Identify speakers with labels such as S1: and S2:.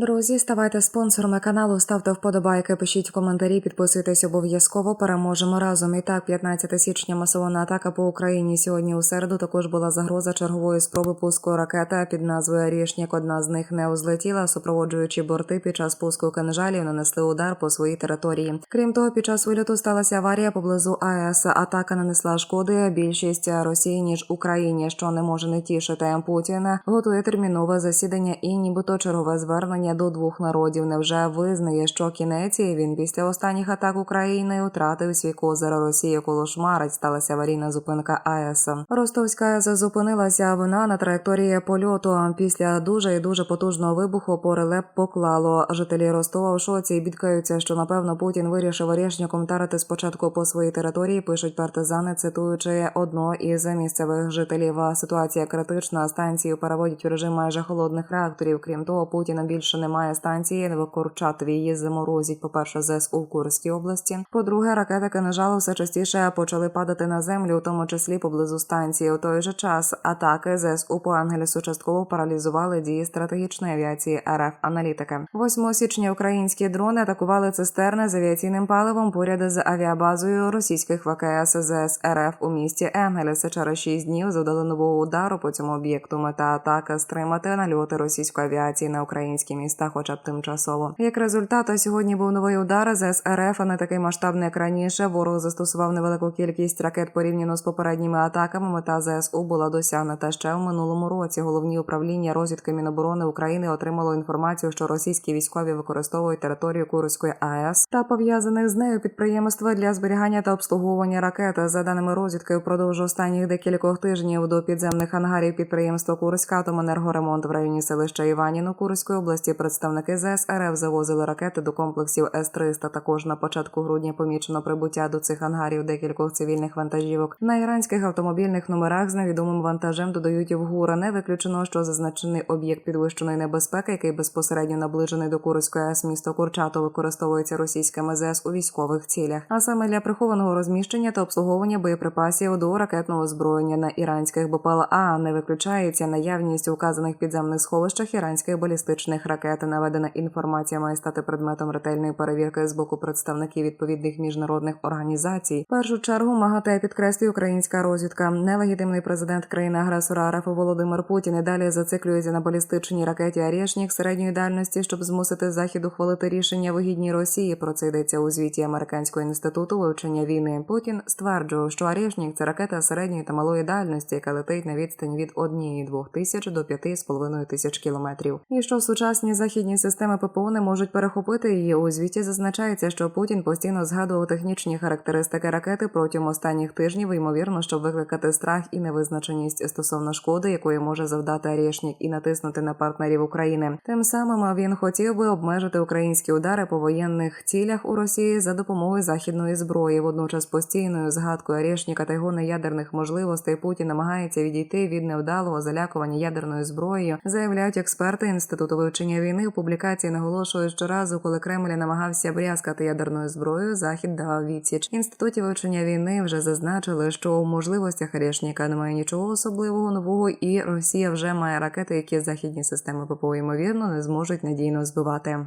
S1: Друзі, ставайте спонсорами каналу, ставте вподобайки, пишіть коментарі, підписуйтесь обов'язково. Переможемо разом. І так, 15 січня масована атака по Україні. Сьогодні у середу також була загроза чергової спроби пуску ракета під назвою Арішнік. Одна з них не узлетіла, супроводжуючи борти під час пуску кинжалів нанесли удар по своїй території. Крім того, під час вильоту сталася аварія поблизу АЕС. Атака нанесла шкоди більшість Росії ніж Україні, що не може не тішити. Путіна готує термінове засідання і нібито чергове звернення до двох народів. Невже визнає, що кінець і він після останніх атак України втратив свій козир Росії коло шмарець. Сталася аварійна зупинка АЕС. Ростовська АЕС зупинилася вона на траєкторії польоту. Після дуже і дуже потужного вибуху порелеп поклало. Жителі Ростова у шоці і бідкаються, що напевно Путін вирішив орішником тарити спочатку по своїй території. Пишуть партизани, цитуючи одного із місцевих жителів. Ситуація критична. Станцію переводять у режим майже холодних реакторів. Крім того, Путіна більше немає станції. В Курчатові її заморозять. По перше, ЗСУ в Курській області. По-друге, ракети кинжалу все частіше почали падати на землю, у тому числі поблизу станції. У той же час атаки ЗСУ по Ангелісу частково паралізували дії стратегічної авіації РФ. Аналітики 8 січня українські дрони атакували цистерни з авіаційним паливом поряд з авіабазою російських ВКС ЗС РФ у місті Енгеліс. Через 6 днів завдали нового удару по цьому об'єкту. Мета атаки стримати нальоти російської авіації на українські міста, хоча б тимчасово. Як результат, сьогодні був новий удар з РФ, а не такий масштабний, як раніше. Ворог застосував невелику кількість ракет порівняно з попередніми атаками. Мета ЗСУ була досягнута ще в минулому році. Головні управління розвідки Міноборони України отримало інформацію, що російські військові використовують територію Курської АЕС та пов'язаних з нею підприємства для зберігання та обслуговування ракет. За даними розвідки, впродовж останніх декількох тижнів до підземних ангарів підприємства Курська Атоменергоремонт в районі селища Іваніно Курської області представники ЗС РФ завозили ракети до комплексів С-300. Також на початку грудня помічено прибуття до цих ангарів декількох цивільних вантажівок. На іранських автомобільних номерах з невідомим вантажем додають в гура. Не виключено, що зазначений об'єкт підвищеної небезпеки, який безпосередньо наближений до Курської АЕС місто Курчато, використовується російськими ЗС у військових цілях, а саме для прихованого розміщення та обслуговування боєприпасів до ракетного озброєння на іранських БПЛА. Не виключається наявність у вказаних підземних сховищах іранських балістичних ракет. Наведена інформація має стати предметом ретельної перевірки з боку представників відповідних міжнародних організацій. В першу чергу МАГАТЕ підкреслює українська розвідка. Нелегітимний президент країни-агресора РФ Володимир Путін і далі зациклюється на балістичній ракеті «Арєшнік» середньої дальності, щоб змусити захід ухвалити рішення вигідній Росії. Про це йдеться у звіті американського інституту вивчення війни. Путін стверджував, що «Арєшнік» – це ракета середньої та малої дальності, яка летить на відстань від 1,2 тисяч до 5,5 тисяч кілометрів. І що сучасні західні системи ППО не можуть перехопити її. У звіті зазначається, що Путін постійно згадував технічні характеристики ракети протягом останніх тижнів, ймовірно, щоб викликати страх і невизначеність стосовно шкоди, якої може завдати Арєшнік, і натиснути на партнерів України. Тим самим він хотів би обмежити українські удари по воєнних цілях у Росії за допомогою західної зброї. Водночас постійною згадкою Арєшніка та його неядерних можливостей Путін намагається відійти від невдалого залякування ядерною зброєю, заявляють експерти інституту вивчення війни. У публікації наголошують, що разу, коли Кремль намагався брязкати ядерною зброєю, захід давав відсіч. Інституті вивчення війни вже зазначили, що у можливостях Арєшніка немає нічого особливого нового, і Росія вже має ракети, які західні системи ППО ймовірно не зможуть надійно збивати.